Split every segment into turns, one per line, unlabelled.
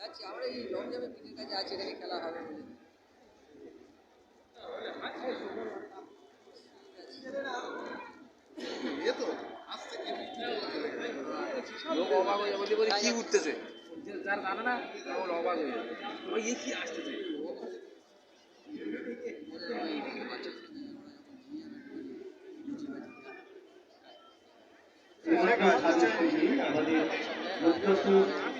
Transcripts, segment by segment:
যাচ্ছি আমরা এই লং জাম্পে পিঠের কাছে আছি এখানে খেলা হবে। বলে
কি
লোক অবাক হয়ে যাবে বলে কি উঠতেছে? যার জানে না ও অবাক হয়ে যাবে। ওই কি আসতেছে?
আমাদের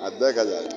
देखा जाएगा